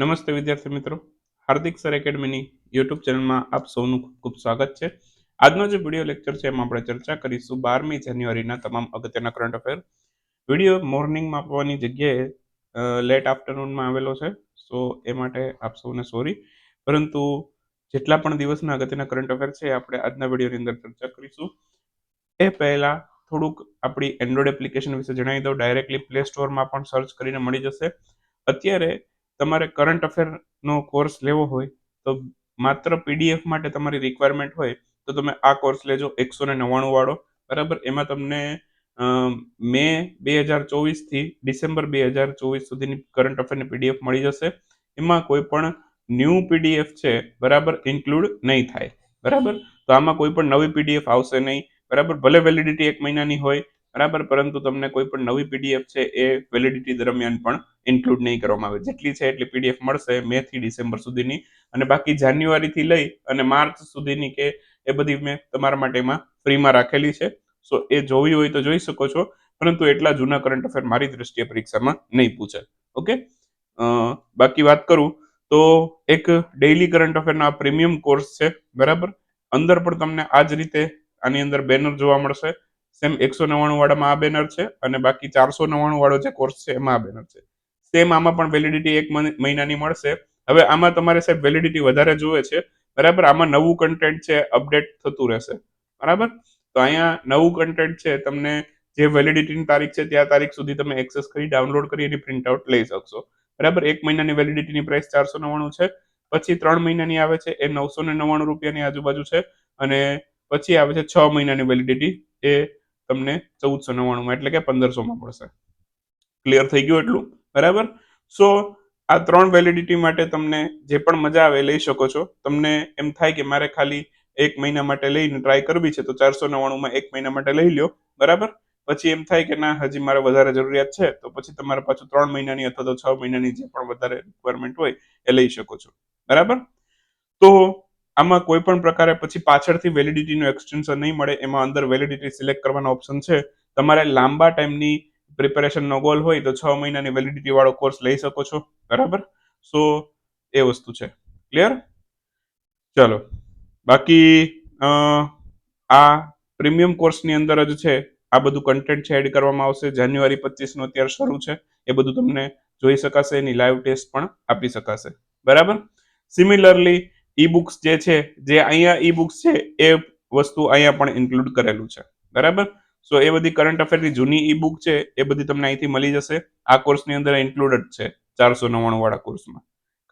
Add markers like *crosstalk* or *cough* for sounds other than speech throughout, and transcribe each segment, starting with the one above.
નમસ્તે વિદ્યાર્થી મિત્રો. હાર્દિક સર એકેડમીની યુટ્યુબ ચેનલમાં આપ સૌનું ખૂબ ખૂબ સ્વાગત છે. આજનો જે વીડિયો લેક્ચર છે એમાં આપણે ચર્ચા કરીશું બારમી જાન્યુઆરીના તમામ અગત્યના કરંટ અફેર વીડિયો મોર્નિંગમાં આપવાની જગ્યાએ લેટ આફ્ટરનૂનમાં આવેલો છે. સો એ માટે આપ સૌને સોરી પરંતુ જેટલા પણ દિવસના અગત્યના કરંટ અફેર છે આપણે આજના વિડીયોની અંદર ચર્ચા કરીશું. એ પહેલાં થોડુંક આપણી એન્ડ્રોઈડ એપ્લિકેશન વિશે જણાવી દઉં. ડાયરેક્ટલી પ્લે સ્ટોરમાં પણ સર્ચ કરીને મળી જશે. અત્યારે તમારે કરંટ અફેરનો કોર્સ લેવો હોય, તો માત્ર પીડીએફ માટે તમારી રિક્વાયરમેન્ટ હોય, તો તમે આ કોર્સ લેજો એકસો ને નવ્વાણું વાળો. બરાબર? એમાં તમને મે બે હજાર ચોવીસથી ડિસેમ્બર બે હજાર ચોવીસ સુધીની કરંટ અફેરની પીડીએફ મળી જશે. એમાં કોઈ પણ ન્યૂ પીડીએફ છે, બરાબર ઇન્ક્લુડ નહીં થાય. બરાબર? તો આમાં કોઈ પણ નવી પીડીએફ આવશે નહીં. બરાબર? ભલે વેલિડિટી એક મહિનાની હોય બરાબર? પરંતુ તમને કોઈ પણ નવી પીડીએફ છે એ વેલિડિટી દરમિયાન પણ ઇન્ક્લુડ નહીં કરવામાં આવે. જેટલી છે એટલી પીડીએફ મળશે મે થી ડિસેમ્બર સુધીની. અને બાકી જાન્યુઆરીથી લઈ અને માર્ચ સુધીની કે એ બધી મેં તમારા માટેમાં ફ્રીમાં રાખેલી છે. સો એ જોવી હોય તો જોઈ શકો છો. પરંતુ એટલા જૂના કરંટ અફેર મારી દ્રષ્ટિએ પરીક્ષામાં નહીં પૂછે. ઓકે? બાકી વાત કરું તો એક ડેઇલી કરંટ અફેરનો આ પ્રીમિયમ કોર્સ છે. બરાબર? અંદર પણ તમને આ જ રીતે આની અંદર બેનર જોવા મળશે. સેમ એકસો નવ્વાણું વાળામાં આ બેનર છે અને બાકી ચારસો નવ્વાણું વાળો જે કોર્સ છે એમાં આ બેનર છે. સેમ આમાં પણ વેલિડિટી એક મહિનાની મળશે. હવે આમાં તમારે સાહેબ વેલિડિટી વધારે જોવે છે. બરાબર? આમાં નવું કન્ટેન્ટ છે અપડેટ થતું રહેશે. બરાબર? તો અહીંયા નવું કન્ટેન્ટ છે, તમને જે વેલિડિટીની તારીખ છે, ત્યાં તારીખ સુધી તમે એક્સેસ કરી ડાઉનલોડ કરી એની પ્રિન્ટઆઉટ લઈ શકશો. બરાબર? એક મહિનાની વેલિડિટીની પ્રાઇસ ચારસો નવ્વાણું છે. પછી ત્રણ મહિનાની આવે છે, એ નવસો ને નવ્વાણું રૂપિયાની આજુબાજુ છે અને પછી આવે છે છ મહિનાની વેલિડિટી એ તમને ચૌદસો નવ્વાણુંમાં એટલે કે પંદરસોમાં પડશે ક્લિયર થઈ ગયું એટલું? બરાબર? સો આ ત્રણ વેલિડિટી માટે તમને જે પણ મજા આવે લઈ શકો છો. તમને એમ થાય કે મારે ખાલી એક મહિના માટે લઈને ટ્રાય કરવી છે, તો ચારસો નવ્વાણુંમાં એક મહિના માટે લઈ લો બરાબર? પછી એમ થાય કે ના, હજી મારે વધારે જરૂરિયાત છે, તો પછી તમારે પાછું ત્રણ મહિનાની અથવા તો છ મહિનાની જે પણ વધારે રિક્વાયરમેન્ટ હોય એ લઈ શકો છો. બરાબર? તો આમાં કોઈ પણ પ્રકારે પછી પાછળથી વેલિડિટીનું એક્સટેન્શન નહીં મળે, એમાં અંદર વેલિડિટી સિલેક્ટ કરવાનો ઓપ્શન છે. તમારે લાંબા ટાઈમની પ્રિપેરેશનનો ગોલ હોય તો છ મહિનાની વેલિડિટી વાળો કોર્સ લઈ શકો છો. બરાબર? સો એ વસ્તુ છે. ક્લિયર ચલો. બાકી આ પ્રીમિયમ કોર્સની અંદર જ છે. આ બધું કન્ટેન્ટ છે એડ કરવામાં આવશે. જાન્યુઆરી પચીસનો અત્યારે શરૂ છે. એ બધું તમને જોઈ શકાશે, એની લાઈવ ટેસ્ટ પણ આપી શકાશે. બરાબર? સિમિલરલી ઈ બુક્સ જે છે, જે અહીંયા ઈ બુક્સ છે, એ વસ્તુ અહીંયા પણ ઇન્ક્લુડ કરેલું છે. બરાબર? સો એ બધી કરંટ અફેરની જૂની ઈ બુક છે, એ બધી તમને અહીંથી મળી જશે. આ કોર્સની અંદર ઇન્ક્લુડેડ છે, ચારસો નવ્વાણું વાળા કોર્સમાં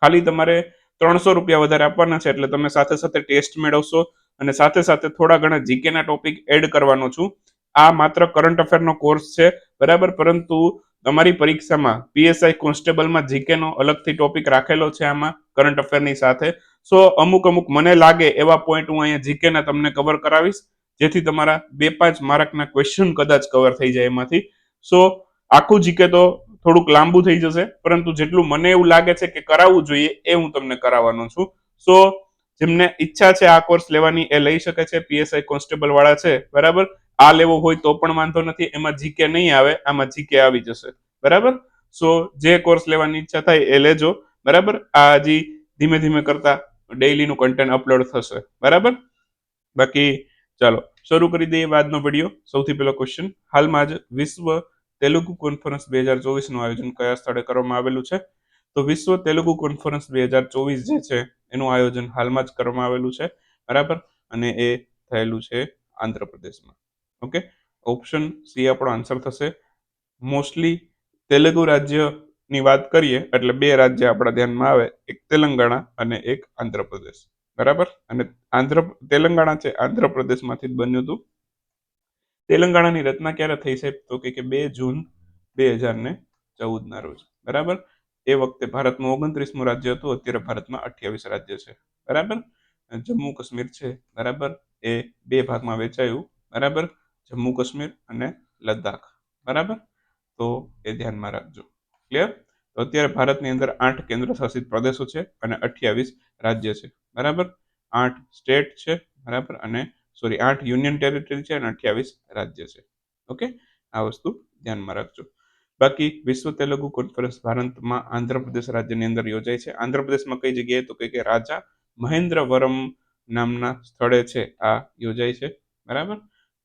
ખાલી તમારે ત્રણસો રૂપિયા વધારે આપવાના છે, એટલે તમે સાથે સાથે ટેસ્ટ મેળવશો અને સાથે સાથે થોડા ઘણા જીકેના ટોપિક એડ કરવાનો છું. આ માત્ર કરંટ અફેરનો કોર્સ છે, બરાબર? પરંતુ તમારી પરીક્ષામાં પીએસઆઈ કોન્સ્ટેબલમાં જીકેનો અલગથી ટોપિક રાખેલો છે આમાં. કરંટ અફેરની સાથે. સો અમુક અમુક મને લાગે એવા પોઈન્ટ હું અહીંયા જીકેના તમને કવર કરાવીશ, જેથી તમારા બે પાંચ માર્કના ક્વેશ્ચન કદાચ કવર થઈ જાય એમાંથી. સો આખું જીકે તો થોડુંક લાંબુ થઈ જશે, પરંતુ જેટલું મને એવું લાગે છે કે કરાવવું જોઈએ એ હું તમને કરાવવાનો છું. સો જેમને ઈચ્છા છે આ કોર્સ લેવાની એ લઈ શકે છે પીએસઆઈ કોન્સ્ટેબલ વાળા છે, બરાબર? આ લેવો હોય તો પણ વાંધો નથી, એમાં જીકે નહીં આવે, આમાં જીકે આવી જશે, બરાબર? સો જે કોર્સ લેવાની ઈચ્છા થાય એ લેજો. બરાબર? આ હજી ધીમે ધીમે કરતા ડેઇલીનું કન્ટેન્ટ અપલોડ થશે. બરાબર? બાકી ચાલો, શરૂ કરી દઈએ આજનો વીડિયો સૌથી પહેલો ક્વેશ્ચન હાલમાં જ વિશ્વ તેલુગુ કોન્ફરન્સ બે હજાર ચોવીસનું આયોજન કયા સ્થળે કરવામાં આવેલું છે? તો વિશ્વ તેલુગુ કોન્ફરન્સ બે હજાર ચોવીસ જે છે, એનું આયોજન હાલમાં જ કરવામાં આવેલું છે. બરાબર? અને એ થયેલું છે આંધ્રપ્રદેશમાં. ઓકે? ઓપ્શન સી આપણો આન્સર થશે. મોસ્ટલી તેલુગુ રાજ્યની વાત કરીએ, એટલે બે રાજ્ય આપણા ધ્યાનમાં આવે, એક તેલંગાણા અને એક આંધ્રપ્રદેશ. બરાબર? અને આંધ્ર, તેલંગાણા છે, આંધ્રપ્રદેશમાંથી જ બન્યું હતું તેલંગાણાની રચના ક્યારે થઈ છે તો કે બે જૂન બે હજાર ને ચૌદના રોજ. બરાબર? એ વખતે ભારતનું ઓગણત્રીસમું રાજ્ય હતું, અત્યારે ભારતમાં અઠ્યાવીસ રાજ્ય છે. બરાબર? જમ્મુ કાશ્મીર છે, બરાબર? એ બે ભાગમાં વેચાયું બરાબર? જમ્મુ કાશ્મીર અને લદ્દાખ. બરાબર? તો એ ધ્યાનમાં રાખજો. ક્લિયર તો અત્યારે ભારતની અંદર આઠ કેન્દ્ર શાસિત પ્રદેશો છે અને અઠ્યાવીસ રાજ્ય છે. બરાબર? આઠ સ્ટેટ છે, બરાબર? અને સોરી, આઠ યુનિયન ટેરિટરી છે અને અઠ્યાવીસ રાજ્ય છે. ઓકે? આ વસ્તુ ધ્યાનમાં રાખજો. બાકી વિશ્વ તેલુગુ કોન્ફરન્સ ભારતમાં આંધ્રપ્રદેશ રાજ્યની અંદર યોજાય છે. આંધ્રપ્રદેશમાં કઈ જગ્યાએ? તો કે રાજા મહેન્દ્રવરમ નામના સ્થળે છે આ યોજાય છે. બરાબર?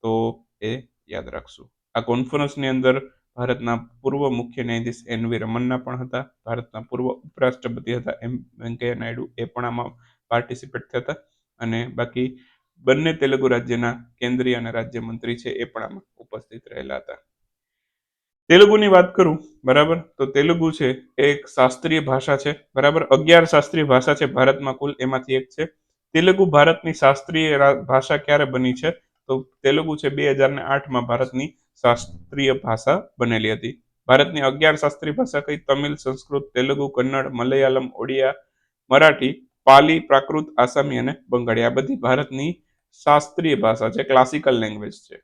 તો એ યાદ રાખશું. આ કોન્ફરન્સની અંદર ભારતના પૂર્વ મુખ્ય ન્યાયાધીશ એન વી રમન્ના પણ હતા. ભારતના પૂર્વ ઉપરાષ્ટ્રપતિ હતા એમ વેંકૈયા નાયડુ એ પણ આમાં પાર્ટિસિપેટ થયા હતા. અને બાકી બંને તેલુગુ રાજ્યના કેન્દ્રીય અને રાજ્ય મંત્રી છે એ પણ આમાં ઉપસ્થિત રહેલા હતા. તેલુગુની વાત કરું, બરાબર? તો તેલુગુ છે એ એક શાસ્ત્રીય ભાષા છે, બરાબર? અગિયાર શાસ્ત્રીય ભાષા છે, ભારતમાં કુલ એમાંથી એક છે. તેલુગુ ભારતની શાસ્ત્રીય ભાષા ક્યારે બની છે? તો તેલુગુ છે બે હજાર ને આઠમાં ભારતની શાસ્ત્રીય ભાષા બનેલી હતી. ભારતની અગિયાર શાસ્ત્રીય ભાષા કઈ તમિલ, સંસ્કૃત, તેલુગુ, કન્નડ, મલયાલમ, ઓડિયા, મરાઠી, પાલી, પ્રાકૃત, આસામી અને બંગાળી આ બધી ભારતની શાસ્ત્રીય ભાષા છે. ક્લાસિકલ લેંગ્વેજ છે.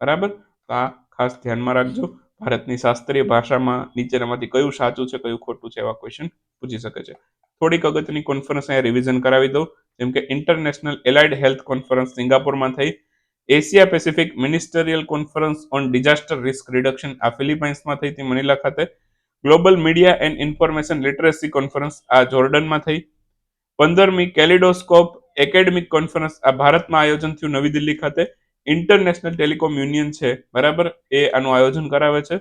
બરાબર? આ ખાસ ધ્યાનમાં રાખજો. ભારતની શાસ્ત્રીય ભાષામાં નીચેનામાંથી કયું સાચું છે, કયું ખોટું છે એવા ક્વેશ્ચન પૂછી શકે છે. થોડીક અગત્યની કોન્ફરન્સ અહીંયા રિવિઝન કરાવી દઉં. જેમ કે ઇન્ટરનેશનલ એલાઇડ હેલ્થ કોન્ફરન્સ સિંગાપોરમાં થઈ. Asia Pacific ministerial conference on disaster risk reduction આ ફિલિપાઇન્સમાં થઈ હતી મનીલા ખાતે. Global media and information literacy conference આ જોર્ડનમાં થઈ. પંદરમી કેલિડોસ્કોપ એકેડમિક કોન્ફરન્સ આ ભારતમાં આયોજન થયું નવી દિલ્હી ખાતે. ઇન્ટરનેશનલ ટેલિકોમ યુનિયન છે, બરાબર? એ આનું આયોજન કરાવે છે.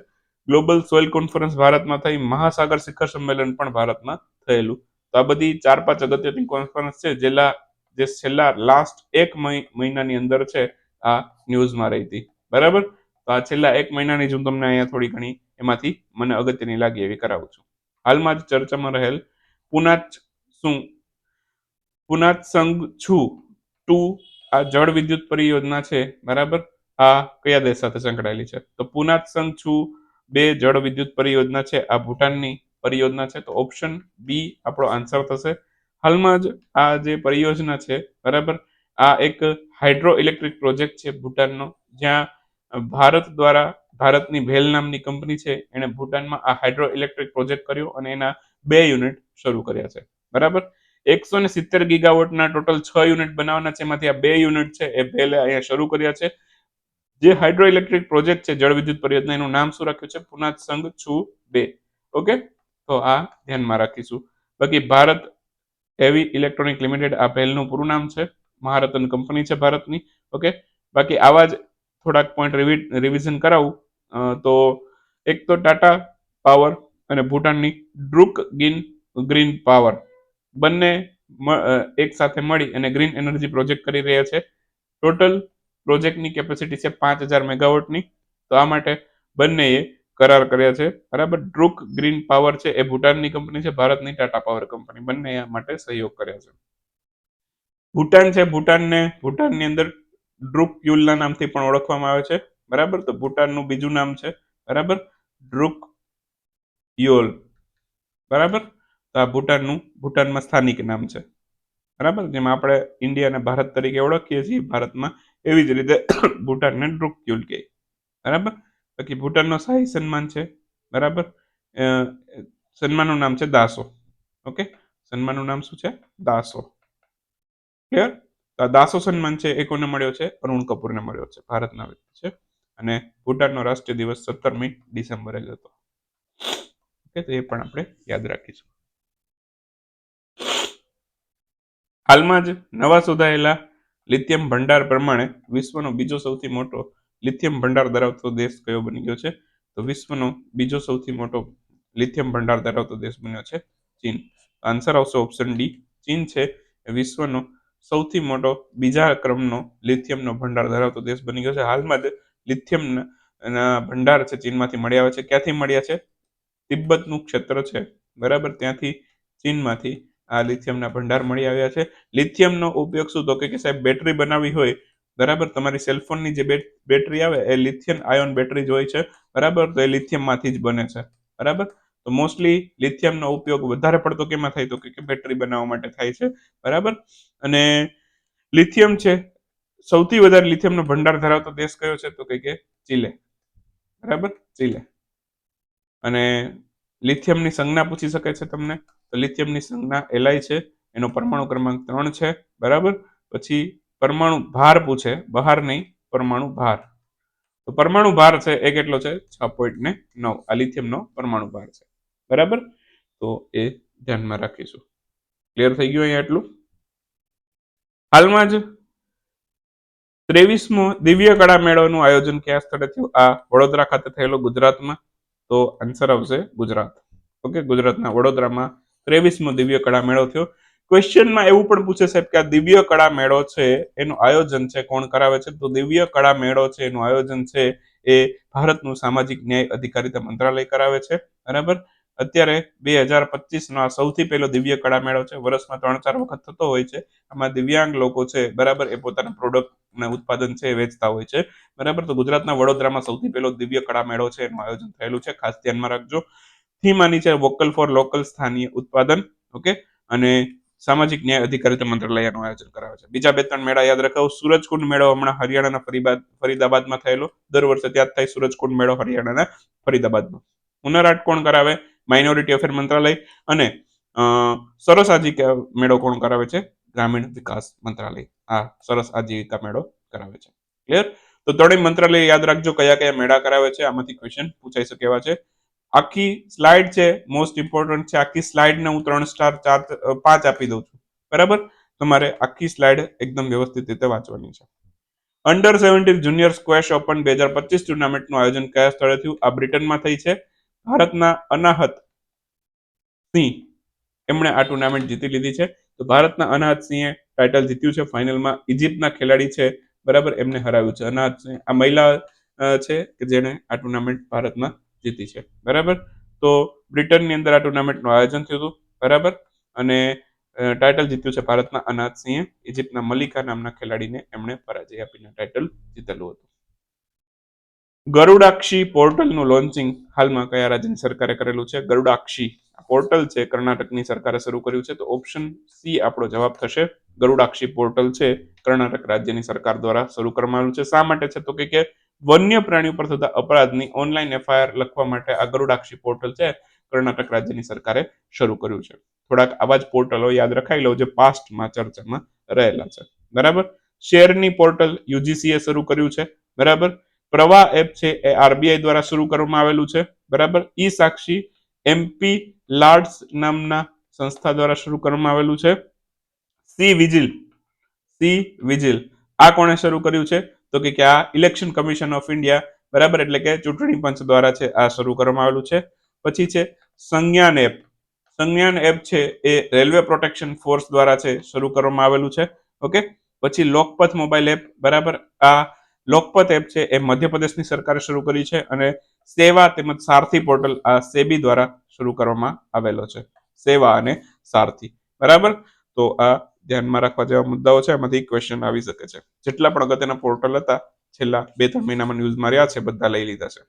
ગ્લોબલ સોઇલ કોન્ફરન્સ ભારતમાં થઈ. મહાસાગર શિખર સંમેલન પણ ભારતમાં થયેલું. તો આ બધી ચાર પાંચ અગત્યની કોન્ફરન્સ છે, જેલા જે છેલ્લા લાસ્ટ એક મહિનાની અંદર છે. આ ન્યૂઝમાં રહી હતી. બરાબર? તો આ છેલ્લા એક મહિનાની જ હું તમને અહીંયા થોડી ઘણી એમાંથી મને અગત્યની લાગી એવી કરાવું છું. હાલમાં જ ચર્ચામાં રહેલ પુનાચ શું? પુનાચ સંઘ છુ? ટુ આ જળ વિદ્યુત પરિયોજના છે. બરાબર? આ કયા દેશ સાથે સંકળાયેલી છે? તો પુનાત સંઘ છુ, બે જળ વિદ્યુત પરિયોજના છે. આ ભૂટાનની પરિયોજના છે. તો ઓપ્શન બી આપણો આન્સર થશે. હાલમાં જ આ જે પરિયોજના છે, બરાબર? આ એક હાઇડ્રો ઇલેક્ટ્રિક પ્રોજેક્ટ છે ભૂટાનનો, જ્યાં ભારત દ્વારા, ભારતની ભેલ નામની કંપની છે, એણે ભૂટાનમાં આ હાઇડ્રો ઇલેક્ટ્રિક પ્રોજેક્ટ કર્યો અને એના બે યુનિટ શરૂ કર્યા છે. બરાબર? એકસો ને સિત્તેર ગીગાવોટના ટોટલ છ યુનિટ બનાવવાના છે, એમાંથી આ બે યુનિટ છે, એ ભેલે અહીંયા શરૂ કર્યા છે. જે હાઇડ્રો ઇલેક્ટ્રિક પ્રોજેક્ટ છે જળ વિદ્યુત પરિયોજના એનું નામ શું રાખ્યું છે? પુનાત સંઘ છુ બે. ઓકે? તો આ ધ્યાનમાં રાખીશું. બાકી ભારત હેવી ઇલેક્ટ્રોનિક લિમિટેડ આ પહેલનું પૂરું નામ છે. મહારત્ન કંપની છે ભારતની. ઓકે બાકી આવા જ થોડાક પોઈન્ટ રિવિઝન કરાવું. તો એક તો ટાટા પાવર અને ભૂટાનની ડ્રુક ગિન, ગ્રીન પાવર. બંને એક સાથે મળી અને ગ્રીન એનર્જી પ્રોજેક્ટ કરી રહ્યા છે. ટોટલ પ્રોજેક્ટની કેપેસિટી છે પાંચ હજાર મેગાવોટની. તો આ માટે બંનેએ કરાર કર્યા છે. બરાબર? ડ્રુક ગ્રીન પાવર છે એ ભૂટાનની કંપની છે, ભારતની ટાટા પાવર કંપની. બંને માટે સહયોગ કર્યા છે. ભૂટાન છે, ભૂટાનને, ભૂટાનની અંદર ડ્રુક યુલના નામથી પણ ઓળખવામાં આવે છે. બરાબર? તો ભૂટાનનું બીજું નામ છે. બરાબર? ડ્રુક યોલ. બરાબર? તો આ ભૂટાનનું, ભૂટાનમાં સ્થાનિક નામ છે. બરાબર? જેમાં આપણે ઇન્ડિયા અને ભારત તરીકે ઓળખીએ છીએ. ભારતમાં એવી જ રીતે *coughs* ભૂટાનને ડ્રુક યુલ કહે. બરાબર? બાકી ભૂટાનનો શાહી સન્માન છે. બરાબર? સન્માનનું નામ છે દાસો. ઓકે? સન્માનનું નામ શું છે? દાસો. ક્લિયર દાસો સન્માન છે એ કોને મળ્યો છે? અરુણ કપૂરને મળ્યો છે. ભારતના વ્યક્તિ છે. અને ભૂટાનનો રાષ્ટ્રીય દિવસ સત્તરમી ડિસેમ્બરે જ હતો. ઓકે, તો એ પણ આપણે યાદ રાખીશું. હાલમાં જ નવા શોધાયેલા લિથિયમ ભંડાર પ્રમાણે વિશ્વનો બીજો સૌથી મોટો લિથિયમ ભંડાર ધરાવતો દેશ કયો બની ગયો છે? તો વિશ્વનો બીજો સૌથી મોટો લિથિયમ ભંડાર ધરાવતો દેશ બન્યો છે ચીન. આન્સર આવશે ઓપ્શન ડી ચીન છે. વિશ્વનો સૌથી મોટો બીજા ક્રમનો લિથિયમનો ભંડાર ધરાવતો દેશ બની ગયો છે. હાલમાં જ લિથિયમના ભંડાર છે ચીનમાંથી મળી આવે છે. ક્યાંથી મળ્યા છે? તિબ્બતનું ક્ષેત્ર છે. બરાબર? ત્યાંથી ચીનમાંથી આ લિથિયમના ભંડાર મળી આવ્યા છે. લિથિયમનો ઉપયોગ શું? તો કે સાહેબ, બેટરી બનાવી હોય. બરાબર? તમારી સેલફોનની જે બેટરી આવે, એ લિથિયમ આયોન બેટરી જ હોય છે. બરાબર? તો એ લિથિયમમાંથી જ બને છે. બરાબર? તો મોસ્ટલી લિથિયમનો ઉપયોગ વધારે પડતો કેમાં થાય? તો કે બેટરી બનાવવા માટે થાય છે. બરાબર? અને લિથિયમ છે, સૌથી વધારે લિથિયમનો ભંડાર ધરાવતો દેશ કયો છે તો કે ચીલે. બરાબર? ચીલે. અને લિથિયમની સંજ્ઞા પૂછી શકે છે તમને? તો લિથિયમની સંજ્ઞા એલઆઈ છે, એનો પરમાણુ ક્રમાંક ત્રણ છે, બરાબર? પછી પરમાણુ ભાર પૂછે, બહાર નહીં, પરમાણુ ભાર. તો પરમાણુ ભાર છે એ કેટલો છે? છ પોઈન્ટ ને નવ. આ લિથિયમનો પરમાણુ ભાર છે. બરાબર? તો એ ધ્યાનમાં રાખીશું. ક્લિયર થઈ ગયું અહીંયા એટલું? હાલમાં જ ત્રેવીસમો દિવ્ય કળા મેળાનું આયોજન કયા સ્થળે થયું? આ વડોદરા ખાતે થયેલો ગુજરાતમાં. તો આન્સર આવશે ગુજરાત. ઓકે ગુજરાતના વડોદરામાં ત્રેવીસમો દિવ્ય કળા મેળો થયો. ક્વેશ્ચનમાં એવું પણ પૂછે સાહેબ કે આ દિવ્ય કળા મેળો છે, એનું આયોજન છે, કોણ કરાવે છે? તો દિવ્ય કળા મેળો છે, એનું આયોજન છે, એ ભારતનું સામાજિક ન્યાય અધિકારીતા મંત્રાલય કરાવે છે. બરાબર? અત્યારે બે હજાર પચીસનો આ સૌથી પહેલો દિવ્ય કળા મેળો છે. વર્ષમાં ત્રણ ચાર વખત થતો હોય છે. આમાં દિવ્યાંગ લોકો છે, બરાબર, એ પોતાના પ્રોડક્ટ ના ઉત્પાદન છે એ વેચતા હોય છે. બરાબર, તો ગુજરાતના વડોદરામાં સૌથી પહેલો દિવ્ય કળા મેળો છે, એનું આયોજન થયેલું છે. ખાસ ધ્યાનમાં રાખજો. થીમ આની છે વોકલ ફોર લોકલ સ્થાનીય ઉત્પાદન, ઓકે? અને સામાજિક ન્યાય અધિકારીતા મંત્રાલયનું આયોજન કરાવે છે. બીજા બે ત્રણ મેળા યાદ રખાવો. સૂરજકુંડ મેળો હમણાં હરિયાણાના ફરીબાદ, ફરીદાબાદમાં થયેલો. દર વર્ષે ત્યાં થાય સૂરજકુંડ મેળો હરિયાણાના ફરીદાબાદમાં. ઉનરાટ કોણ કરાવે? માઇનોરિટી અફેર મંત્રાલય અને સરસ આજીવિકા મેળો કોણ કરાવે છે? ગ્રામીણ વિકાસ મંત્રાલય. આ સરસ આજીવિકા મેળો કરાવે છે. ક્લિયર તો ત્રણેય મંત્રાલય યાદ રાખજો કયા કયા મેળા કરાવે છે. આમાંથી ક્વેશ્ચન પૂછાઈ શકે એવા છે. આખી સ્લાઇડ છે. મોસ્ટ ઇમ્પોર્ટન્ટ છે. આખી સ્લાઇડને હું ત્રણ સ્ટાર ચાર પાંચ આપી દઉં છું. બરાબર? તમારે આખી સ્લાઇડ એકદમ વ્યવસ્થિત રીતે વાંચવાની છે. Under seventeen junior squash open બે હજાર પચીસ ટુર્નામેન્ટનું આયોજન કયા સ્થળે થયું? આ બ્રિટનમાં થઈ છે. ભારતના અનાહત સિંહ એમણે આ ટુર્નામેન્ટ જીતી લીધી છે. તો ભારતના અનાહત સિંહે ટાઇટલ જીત્યું છે. ફાઇનલમાં ઇજિપ્તના ખેલાડી છે. બરાબર, એમને હરાવ્યું છે. અનાહત સિંહ આ મહિલા છે કે જેણે આ ટુર્નામેન્ટ ભારતમાં જીતી છે. બરાબર? તો બ્રિટનની અંદર આ ટુર્નામેન્ટનું આયોજન થયું હતું. બરાબર? અને ટાઇટલ જીત્યું છે ભારતના અનાથ સિંહે. ઇજિપ્તના મલિકા નામના ખેલાડીને એમણે પરાજય આપીને ટાઇટલ જીતેલું હતું. ગરુડાક્ષી પોર્ટલનું લોન્ચિંગ હાલમાં કયા રાજ્યની સરકારે કરેલું છે? ગરુડાક્ષી પોર્ટલ છે, કર્ણાટકની સરકારે શરૂ કર્યું છે, તો ઓપ્શન સી આપણો જવાબ થશે. ગરુડાક્ષી પોર્ટલ છે, કર્ણાટક રાજ્યની સરકાર દ્વારા શરૂ કરવામાં આવ્યું છે. શા માટે છે? તો કે વન્ય પ્રાણી ઉપર થતા અપરાધની ઓનલાઈન એફઆઈઆર લખવા માટે આ ગરુડાક્ષી પોર્ટલ છે, કર્ણાટક રાજ્યની સરકારે શરૂ કર્યું છે. થોડાક આવા જ પોર્ટલો યાદ રખાઈ લો જે પાસ્ટમાં ચર્ચામાં રહેલા છે. બરાબર? શેરની પોર્ટલ યુજીસીએ શરૂ કર્યું છે. બરાબર? પ્રવાહ એપ છે એ આરબીઆઈ દ્વારા શરૂ કરવામાં આવેલું છે. બરાબર? ઈ સાક્ષી એમપી લાર્ડ્સ નામના સંસ્થા દ્વારા શરૂ કરવામાં આવેલું છે. C vigil C vigil. આ કોણે શરૂ કર્યું છે? તો કે આ ઇલેક્શન કમિશન ઓફ ઇન્ડિયા. બરાબર? એટલે કે ચૂંટણી પંચ દ્વારા છે આ શરૂ કરવામાં આવેલું છે. પછી છે સંજ્ઞાન એપ. સંજ્ઞાન એપ છે એ રેલવે પ્રોટેક્શન ફોર્સ દ્વારા છે શરૂ કરવામાં આવેલું છે. ઓકે? પછી લોકપથ મોબાઈલ એપ. બરાબર? આ લોકપથ એપ છે, એ મધ્યપ્રદેશની સરકારે શરૂ કરી છે અને સેવા તેમજ સારથી પોર્ટલ આ સેબી દ્વારા શરૂ કરવામાં આવેલો છે. સેવા અને સારથી. બરાબર? તો આ ધ્યાનમાં રાખવા જેવા મુદ્દાઓ છે એમાંથી ક્વેશ્ચન આવી શકે છે. જેટલા પણ અગત્યના પોર્ટલ હતા, છેલ્લા બે ત્રણ મહિનામાં ન્યૂઝમાં રહ્યા છે, બધા લઈ લીધા છે.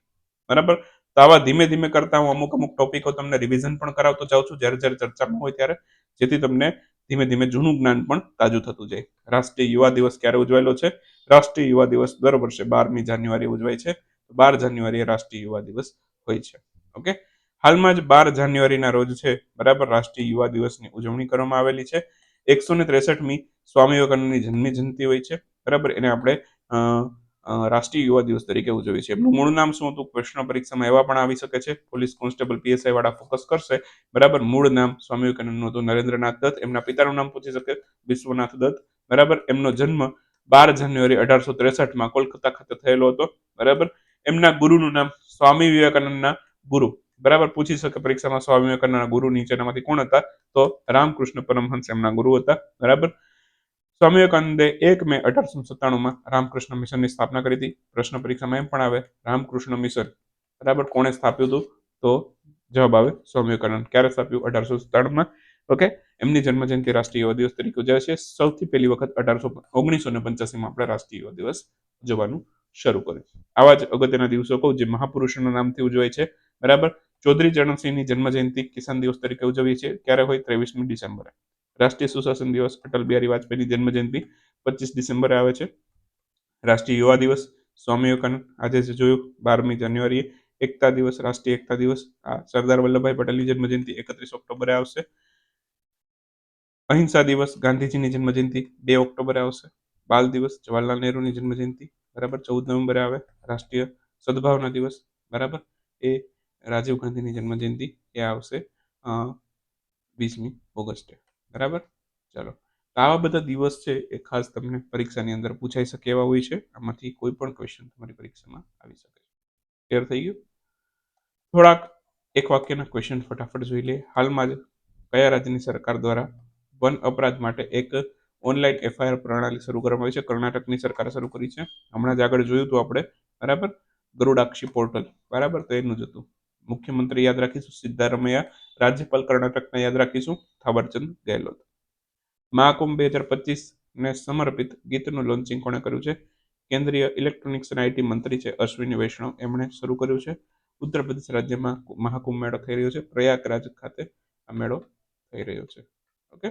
બરાબર? તો આવા ધીમે ધીમે કરતા હું અમુક અમુક ટોપિકો તમને રિવિઝન પણ કરાવતો જાઉં છું, જ્યારે જ્યારે ચર્ચામાં હોય ત્યારે, જેથી તમને ધીમે ધીમે જૂનું જ્ઞાન પણ તાજું થતું જાય. રાષ્ટ્રીય યુવા દિવસ ક્યારે ઉજવાયેલો છે? રાષ્ટ્રીય યુવા દિવસ દર વર્ષે બારમી જાન્યુઆરી ઉજવાય છે. બાર જાન્યુઆરી રાષ્ટ્રીય યુવા દિવસ હોય છે. ઓકે? હાલમાં જ બાર જાન્યુઆરીના રોજ છે, બરાબર? રાષ્ટ્રીય યુવા દિવસની ઉજવણી કરવામાં આવેલી છે. એકસો ને ત્રેસઠમી સ્વામી વિવેકાનંદની જન્મ જયંતિ હોય છે, બરાબર? એને આપણે રાષ્ટ્રીય યુવા દિવસ તરીકે ઉજવીએ છીએ. એમનું મૂળ નામ શું હતું? પ્રશ્ન પરીક્ષામાં એવા પણ આવી શકે છે. પોલીસ કોન્સ્ટેબલ પીએસઆઈ વાળા ફોકસ કરશે, બરાબર? મૂળ નામ સ્વામી વિવેકાનંદનું હતું નરેન્દ્રનાથ દત્ત. એમના પિતાનું નામ પૂછી શકે, વિશ્વનાથ દત્ત, બરાબર? એમનો જન્મ બાર જાન્યુઆરી અઢારસો ત્રેસઠમાં કોલકાતા ખાતે થયેલો હતો. બરાબર? એમના ગુરુનું નામ સ્વામી વિવેકાનંદના ગુરુ. બરાબર? પૂછી શકે પરીક્ષામાં સ્વામી વિવેકાનંદના ગુરુ નીચેનામાંથી કોણ હતા? તો રામકૃષ્ણ પરમહંસ એમના ગુરુ હતા. બરાબર? સ્વામી વિવેકાનંદે એક મે અઢારસો સત્તાણુંમાં રામકૃષ્ણ મિશનની સ્થાપના કરી હતી. પ્રશ્ન પરીક્ષામાં એમ પણ આવે, રામકૃષ્ણ મિશન. બરાબર? કોણે સ્થાપ્યું હતું? તો જવાબ આવે સ્વામી વિવેકાનંદ. ક્યારે સ્થાપ્યું? અઢારસો સત્તાણુંમાં. ઓકે? એમની જન્મજયંતિ રાષ્ટ્રીય યુવા દિવસ તરીકે ઉજવે છે. સૌથી પહેલી વખત અઢારસો ઓગણીસો ને પંચ્યાસીમાં આપણે રાષ્ટ્રીય યુવા દિવસ ઉજવવાનું શરૂ કર્યું આવા જ અગત્યના દિવસો કહું, જે મહાપુરુષોના નામથી ઉજવાય છે. બરાબર? ચૌધરી ચરણસિંહની જન્મજયંતિ કિસાન દિવસ તરીકે ઉજવીએ છીએ. ક્યારે હોય? ત્રેવીસમી ડિસેમ્બરે. રાષ્ટ્રીય સુશાસન દિવસ, અટલ બિહારી વાજપેયીની જન્મજયંતિ પચીસ ડિસેમ્બરે આવે છે. રાષ્ટ્રીય યુવા દિવસ, સ્વામી વિવેકાનંદ આજે જે જોયું, બારમી જાન્યુઆરીએ એકતા દિવસ, રાષ્ટ્રીય એકતા દિવસ. આ સરદાર વલ્લભભાઈ પટેલની જન્મજયંતિ એકત્રીસ ઓક્ટોબરે આવશે. અહિંસા દિવસ, ગાંધીજીની જન્મજયંતિ બે ઓક્ટોબરે આવશે. બાલ દિવસ, જવાહરલાલ નહેરુની જન્મજયંતિ, બરાબર? ચૌદ નવેમ્બરે આવે. રાષ્ટ્રીય સદભાવના દિવસ, બરાબર? એ રાજીવ ગાંધીની જન્મજયંતિ એ આવશે વીસમી ઓગસ્ટે. બરાબર? ચાલો. તો આવા બધા દિવસ છે એ ખાસ તમને પરીક્ષાની અંદર પૂછાઈ શકે એવા હોય છે. આમાંથી કોઈ પણ ક્વેશ્ચન તમારી પરીક્ષામાં આવી શકે છે. ક્લિયર થઈ ગયું? થોડાક એક વાક્યના ક્વેશ્ચન ફટાફટ જોઈ લે હાલમાં જ કયા રાજ્યની સરકાર દ્વારા વન અપરાધ માટે એક ઓનલાઈન એફઆઈઆર પ્રણાલી શરૂ કરવામાં આવી છે. કર્ણાટકની સરકારે શરૂ કરી છે. હમણાં જ આગળ જોયું હતું આપણે, બરાબર? ગરુડાક્ષી પોર્ટલ. બરાબર? તો એનું જ હતું. મુખ્યમંત્રી યાદ રાખીશું. સિદ્ધારમૈયા, રાજ્યપાલ કર્ણાટકને યાદ રાખીશું. થાવરચંદ ગેહલોત. મહાકુંભ બે હજાર પચીસ ને સમર્પિત ગીતનું લોન્ચિંગ કોણે કર્યું છે? કેન્દ્રીય ઇલેક્ટ્રોનિક્સ અને આઈટી મંત્રી છે અશ્વિની વૈષ્ણવ. એમણે શરૂ કર્યું છે. ઉત્તર પ્રદેશ રાજ્યમાં મહાકુંભ મેળો થઈ રહ્યો છે. પ્રયાગરાજ ખાતે આ મેળો થઈ રહ્યો છે. ઓકે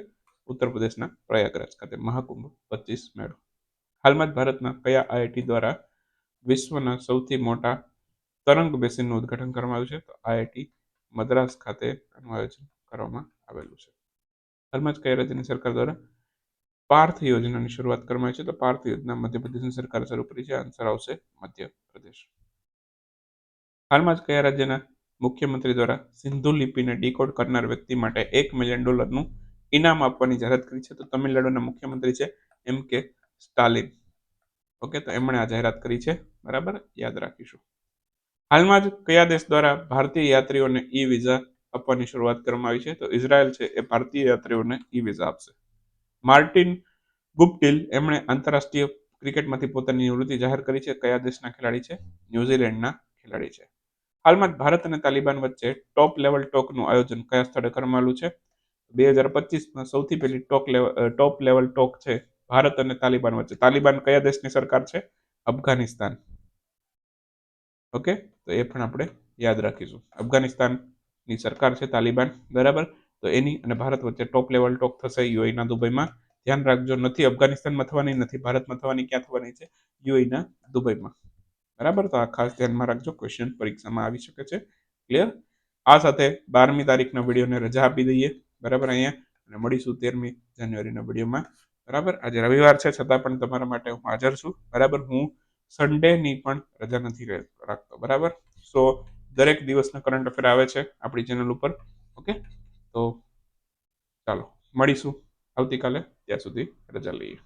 ઉત્તર પ્રદેશના પ્રયાગરાજ ખાતે મહાકુંભ પચીસ મેળો. હાલમાં જ ભારતના કયા આઈઆઈટી દ્વારા વિશ્વના સૌથી મોટા તરંગ બેસીનનું ઉદઘાટન કરવામાં આવ્યું છે? તો આઈઆઈટી મદ્રાસ ખાતે આનું આયોજન કરવામાં આવેલું છે. હાલમાં જ કયા રાજ્યની સરકાર દ્વારા પાર્થ યોજનાની શરૂઆત કરવામાં આવી છે? તો પાર્થ યોજના મધ્યપ્રદેશની સરકારે શરૂ કરી છે. આન્સર આવશે મધ્યપ્રદેશ. હાલમાં જ કયા રાજ્યના મુખ્યમંત્રી દ્વારા સિંધુ લિપિને ડીકોડ કરનાર વ્યક્તિ માટે એક મિલિયન ડોલરનું ઇનામ આપવાની જાહેરાત કરી છે. તો તમિલનાડુના મુખ્યમંત્રી છે એમ કે સ્ટાલિન. ઓકે, તો એમણે આ જાહેરાત કરી છે. બરાબર? યાદ રાખીશું. હાલમાં જ કયા દેશ દ્વારા ભારતીય યાત્રીઓને ઈ વિઝા આપવાની શરૂઆત કરવામાં આવી છે? તો ઇઝરાયલ છે, એ ભારતીય યાત્રીઓને ઈ વિઝા આપશે. માર્ટિન ગુપ્ટિલ એમણે આંતરરાષ્ટ્રીય ક્રિકેટમાંથી પોતાની નિવૃત્તિ જાહેર કરી છે. કયા દેશના ખેલાડી છે? ન્યુઝીલેન્ડના ખેલાડી છે. હાલમાં જ ભારત અને તાલિબાન વચ્ચે ટોપ લેવલ ટોકનું આયોજન કયા સ્થળે કરવામાં આવ્યું છે? બે હજાર પચીસમાં સૌથી પહેલી talk level top level talk છે ભારત અને તાલિબાન વચ્ચે. તાલિબાન કયા દેશની સરકાર છે? અફઘાનિસ્તાન. ઓકે? તો એ પણ આપણે યાદ રાખીશું. અફઘાનિસ્તાનની સરકાર છે તાલિબાન, બરાબર? તો એની અને ભારત વચ્ચે ટોપ લેવલ ટોક થશે યુએઈના દુબઈમાં. ધ્યાન રાખજો, નથી અફઘાનિસ્તાનમાં થવાની, નથી ભારતમાં થવાની, ક્યાં થવાની છે? યુએઈના દુબઈમાં. બરાબર? તો આ ખાસ ધ્યાનમાં રાખજો ક્વેશ્ચન પરીક્ષામાં આવી શકે છે. ક્લિયર આ સાથે બારમી તારીખના વિડીયોને રજા આપી દઈએ. બરાબર અહીંયા? અને મળીશું તેરમી જાન્યુઆરીના વિડીયોમાં. બરાબર? આજે રવિવાર છે, છતાં પણ તમારા માટે હું હાજર છું. બરાબર? હું સન્ડેની પણ રજા નથી રાખતો. બરાબર? સો દરેક દિવસના કરંટ અફેર આવે છે આપણી ચેનલ ઉપર. ઓકે તો ચાલો, મળીશું. આવતીકાલે ત્યાં સુધી રજા લઈએ.